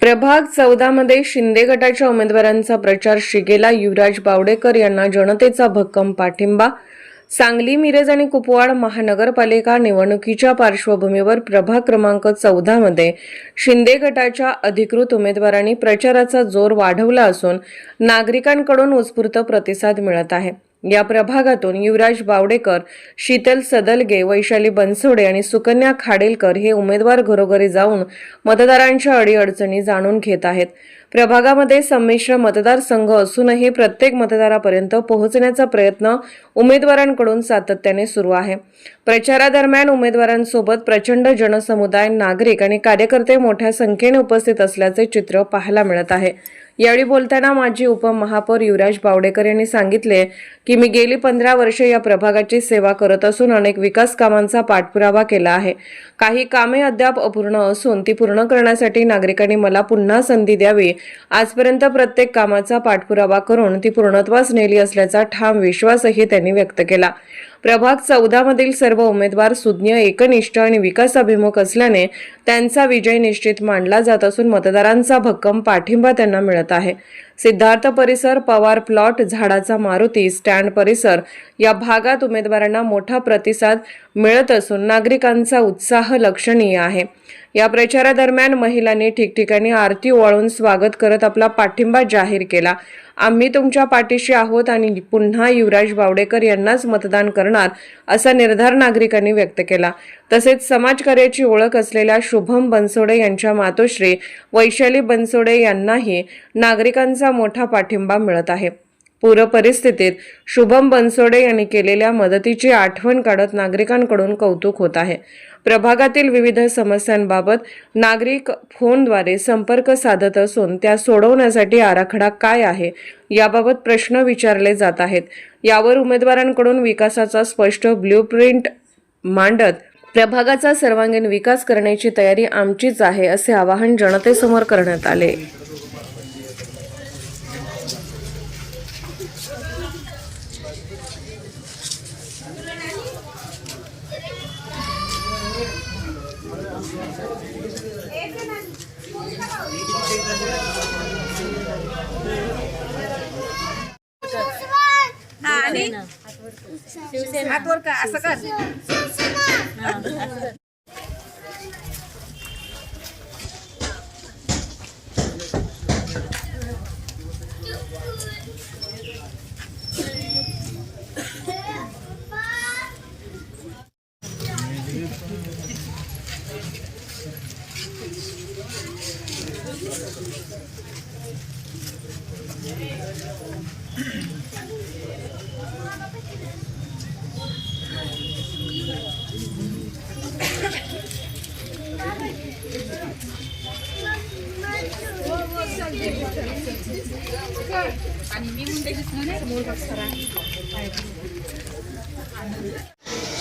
प्रभाग चौदामध्ये शिंदे गटाच्या उमेदवारांचा प्रचार शिगेला युवराज बावडेकर यांना जनतेचा भक्कम पाठिंबा. सांगली मिरज आणि कुपवाड महानगरपालिका निवडणुकीच्या पार्श्वभूमीवर प्रभाग क्रमांक चौदामध्ये शिंदे गटाच्या अधिकृत उमेदवारांनी प्रचाराचा जोर वाढवला असून नागरिकांकडून उत्स्फूर्त प्रतिसाद मिळत आहे. या प्रभागातून युवराज बावडेकर शीतल सदलगे वैशाली बनसोडे आणि सुकन्या खाडेलकर हे उमेदवार घरोघरी जाऊन मतदारांच्या अडीअडचणी जाणून घेत आहेत. प्रभागामध्ये संमिश्र मतदारसंघ असूनही प्रत्येक मतदारापर्यंत पोहोचण्याचा प्रयत्न उमेदवारांकडून सातत्याने सुरू आहे. प्रचारादरम्यान उमेदवारांसोबत प्रचंड जनसमुदाय नागरिक आणि कार्यकर्ते मोठ्या संख्येने उपस्थित असल्याचे चित्र पाहायला मिळत आहे. यावेळी बोलताना माजी उपमहापौर युवराज बावडेकर यांनी सांगितले की मी गेली पंधरा वर्षे या प्रभागाची सेवा करत असून अनेक विकास कामांचा पाठपुरावा केला आहे. काही कामे अद्याप अपूर्ण असून ती पूर्ण करण्यासाठी नागरिकांनी मला पुन्हा संधी द्यावी. आजपर्यंत प्रत्येक कामाचा पाठपुरावा करून ती पूर्णत्वास नेली असल्याचा ठाम विश्वासही त्यांनी व्यक्त केला. प्रभाग चौदामधील सर्व उमेदवार सुज्ञ एकनिष्ठ आणि विकासाभिमुख असल्याने त्यांचा विजय निश्चित मानला जात असून मतदारांचा भक्कम पाठिंबा त्यांना मिळत आहे. सिद्धार्थ परिसर पवार प्लॉट झाडाचा मारुती स्टँड परिसर या भागात उमेदवारांना मोठा प्रतिसाद मिळत असून नागरिकांचा उत्साह लक्षणीय आहे. या प्रचारादरम्यान महिलांनी ठिकठिकाणी आरती ओवाळून स्वागत करत आपला पाठिंबा जाहीर केला. आम्ही तुमच्या पाठीशी आहोत आणि पुन्हा युवराज बावडेकर यांनाच मतदान करणार असा निर्धार नागरिकांनी व्यक्त केला. तसेच समाजकार्याची ओळख असलेल्या शुभम बनसोडे यांच्या मातोश्री वैशाली बनसोडे यांनाही नागरिकांचा मोठा पाठिंबा मिळत आहे. पूरपरिस्थितीत शुभम बनसोडे यांनी केलेल्या मदतीची आठवण काढत नागरिकांकडून कौतुक होत आहे. प्रभागातील विविध समस्यांबाबत नागरिक फोनद्वारे संपर्क साधत असून त्या सोडवण्यासाठी आराखडा काय आहे याबाबत प्रश्न विचारले जात आहेत. यावर उमेदवारांकडून विकासाचा स्पष्ट ब्ल्यूप्रिंट मांडत प्रभागाचा सर्वांगीण विकास करण्याची तयारी आमचीच आहे असे आवाहन जनतेसमोर करण्यात आले. हात वर का असं कर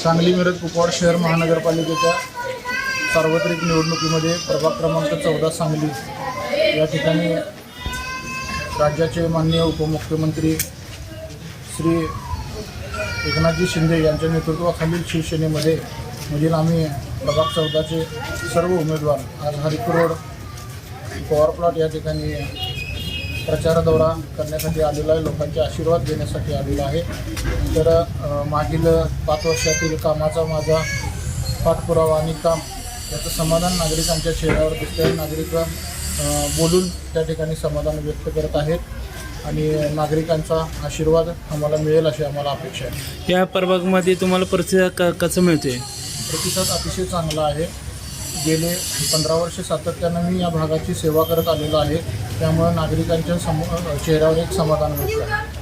सांगली मिरज कुपवाड शहर महानगरपालिकेच्या सार्वत्रिक निवडणुकीमध्ये प्रभाग क्रमांक चौदा सांगली या ठिकाणी राज्याचे माननीय उपमुख्यमंत्री श्री एकनाथजी शिंदे यांच्या नेतृत्वाखालील शिवसेनेमध्ये मधील आम्ही प्रभाग चौदाचे सर्व उमेदवार आज हरिपूर रोड पवार प्लॉट या ठिकाणी प्रचार दौरा करण्यासाठी आलेला आहे. लोकांचे आशीर्वाद देण्यासाठी आलेला आहे. तर मागील पाच वर्षातील कामाचा माझा पाठपुरावा आणि काम याचं समाधान नागरिकांच्या चेहऱ्यावर दिसतं नागरिक बोलून त्या ठिकाणी समाधान व्यक्त करत आहेत आणि नागरिकांचा आशीर्वाद आम्हाला मिळेल अशी आम्हाला अपेक्षा आहे. या प्रभागमध्ये तुम्हाला प्रतिसाद क कसं मिळते प्रतिसाद अतिशय चांगला आहे. गेले पंधरा वर्ष सातत्यानं मी या भागाची सेवा करत आलेलो आहे. त्यामुळं नागरिकांच्या समो चेहऱ्यावर एक समाधान मिळतं. आहे